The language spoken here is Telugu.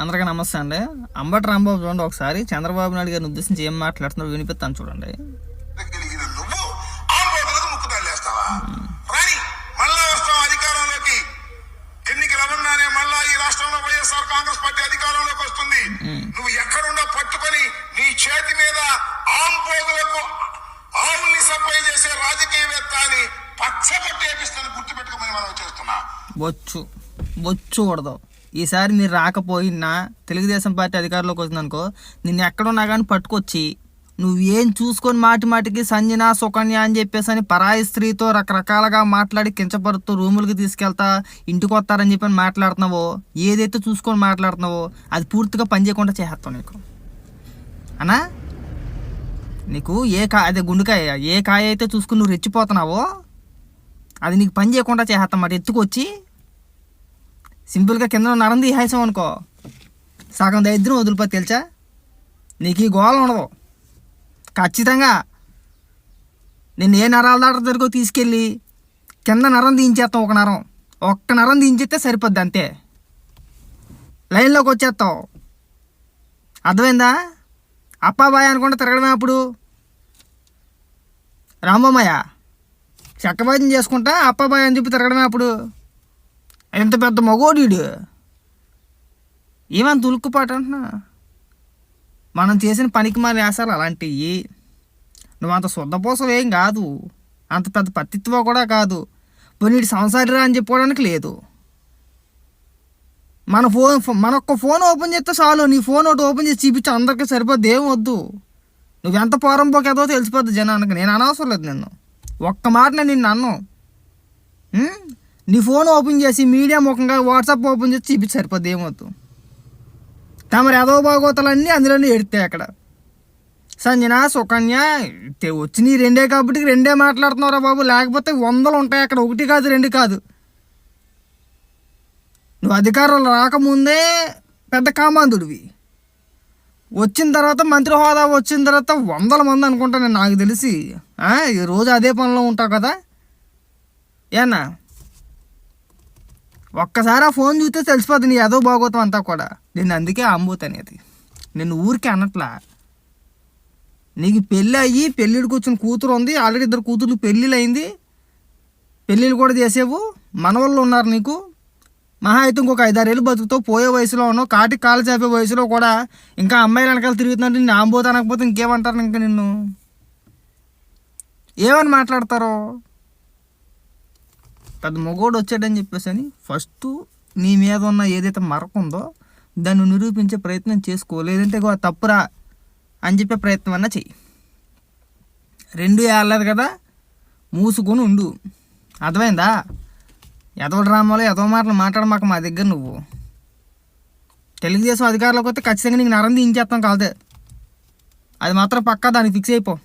అందరికీ నమస్తే అండి. అంబటి రాంబాబు చూడండి ఒకసారి. చంద్రబాబు నాయుడు గారిని ఉద్దేశించి ఏం మాట్లాడుతున్నారు వినిపిస్తాను చూడండి. నువ్వు ఆంబోతులకు ముక్కుతాలేస్తావా రాని మళ్ళా వస్తాం అధికారంలోకి? ఎన్నికలు అవ్వగానే మళ్ళా ఈ రాష్ట్రంలో వైఎస్ఆర్ కాంగ్రెస్ పార్టీ అధికారంలోకి వస్తుంది. నువ్వు ఎక్కడుండో పట్టుకొని నీ చేతి మీద ఆవుల్ని సప్లై చేసే రాజకీయవేత్త అని పచ్చబట్టి వేపిస్తాను గుర్తుపెట్టుకోమని మనం చేస్తున్నా. బొచ్చు. బొచ్చు కూడదు ఈసారి మీరు రాకపోయినా తెలుగుదేశం పార్టీ అధికారంలోకి వచ్చిందనుకో నిన్ను ఎక్కడున్నా కానీ పట్టుకొచ్చి నువ్వేం చూసుకొని మాటి మాటికి సంజన సుకన్య అని చెప్పేసి అని పరాయి స్త్రీతో రకరకాలుగా మాట్లాడి కించపరుతూ రూములకి తీసుకెళ్తా ఇంటికి వస్తారని చెప్పి మాట్లాడుతున్నావో ఏదైతే చూసుకొని మాట్లాడుతున్నావో అది పూర్తిగా పని చేయకుండా చేస్తావు నీకు. అనా నీకు ఏ కా అదే గుండెకాయ ఏ కాయ అయితే చూసుకుని నువ్వు రెచ్చిపోతున్నావో అది నీకు పని చేయకుండా చేస్తాం మాట ఎత్తుకొచ్చి సింపుల్గా కింద నరం తీసేసాం అనుకో. సగం దరిద్రం వదిలిపోతే తెలుసా నీకు ఈ గోళం ఉండదు ఖచ్చితంగా నేను ఏ నరాల దాటి దగ్గరకు తీసుకెళ్ళి కింద నరం దించేస్తాం ఒక నరం. ఒక్క నరం దించేస్తే సరిపోద్ది అంతే. లైన్లోకి వచ్చేస్తావు అర్థమైందా? అప్పాబాయ్ అనుకుంటే తిరగడమే అప్పుడు. రాంబోమయ్య చక్కబాజం చేసుకుంటా అప్పాబాయ్ అని చెప్పి తిరగడమే అప్పుడు. ఎంత పెద్ద మగోడీడు? ఏమంత ఉలుక్కుపాటు అంటున్నా? మనం చేసిన పనికి మాలి వేసాలి అలాంటివి నువ్వు అంత శుద్ధపోసం ఏం కాదు. అంత పెద్ద పత్తిత్వ కూడా కాదు. పోనీ సంసారిరా అని చెప్పుకోవడానికి లేదు. మన ఫోన్ మన ఒక్క ఫోన్ ఓపెన్ చేస్తే చాలు. నీ ఫోన్ ఒకటి ఓపెన్ చేసి చూపించి అందరికీ సరిపోద్ది ఏం వద్దు. నువ్వెంత పోరం పోకేదో తెలిసిపోద్ది జనానికి. నేను అనవసరం లేదు నిన్ను. ఒక్క మాట నేను నిన్ను అన్ను. నీ ఫోన్ ఓపెన్ చేసి మీడియా ముఖంగా వాట్సాప్ ఓపెన్ చేసి చూపించి సరిపోద్ది ఏమవుతు తమరు ఎదవ బాగోతలన్నీ అందులోనే ఎడితే అక్కడ. సంజన సుకన్య వచ్చినవి వచ్చినాయి రెండే కాబట్టి రెండే మాట్లాడుతున్నారా బాబు. లేకపోతే వందలు ఉంటాయి అక్కడ. ఒకటి కాదు రెండు కాదు. నువ్వు అధికారంలో రాకముందే పెద్ద కామాంధుడివి. వచ్చిన తర్వాత మంత్రి హోదా వచ్చిన తర్వాత వందల మంది అనుకుంటా నేను. నాకు తెలిసి ఈ రోజు అదే పనిలో ఉంటావు కదా? ఏనా ఒక్కసారి ఆ ఫోన్ చూస్తే తెలిసిపోద్ది నీ ఏదో బాగోతాం అంతా కూడా. నేను అందుకే అంబూత్ అనేది. నేను ఊరికే అనట్లా. నీకు పెళ్ళి అయ్యి పెళ్ళిడికి వచ్చిన కూతురు ఉంది ఆల్రెడీ ఇద్దరు కూతుర్లు పెళ్ళిళ్ళు అయింది పెళ్ళిళ్ళు కూడా చేసేవు. మనవాళ్ళు ఉన్నారు నీకు. మహా అయితే ఇంకొక ఐదారేళ్ళు బతుకుతావు. పోయే వయసులో ఉన్నావు. కాటికి కాలు చేపే వయసులో కూడా ఇంకా అమ్మాయిల వెనకాల తిరుగుతున్నట్టు నేను ఆంబోత్ అనకపోతే ఇంకేమంటారు ఇంకా నిన్ను? ఏమని మాట్లాడతారో? పెద్ద మగోడు వచ్చాడని చెప్పేసి అని ఫస్ట్ నీ మీద ఉన్న ఏదైతే మరక ఉందో దాన్ని నిరూపించే ప్రయత్నం చేసుకో. లేదంటే తప్పురా అని చెప్పే ప్రయత్నం అన్నా చెయ్యి. రెండు ఏళ్ళదు కదా మూసుకొని ఉండు. అర్థమైందా? ఎదవ డ్రామాలో ఎదవ మాటలు మాట్లాడమాక మా దగ్గర నువ్వు. తెలుగుదేశం అధికారులకు వస్తే ఖచ్చితంగా నీకు నరం దించేస్తాం కాదే. అది మాత్రం పక్కా దానికి ఫిక్స్ అయిపో.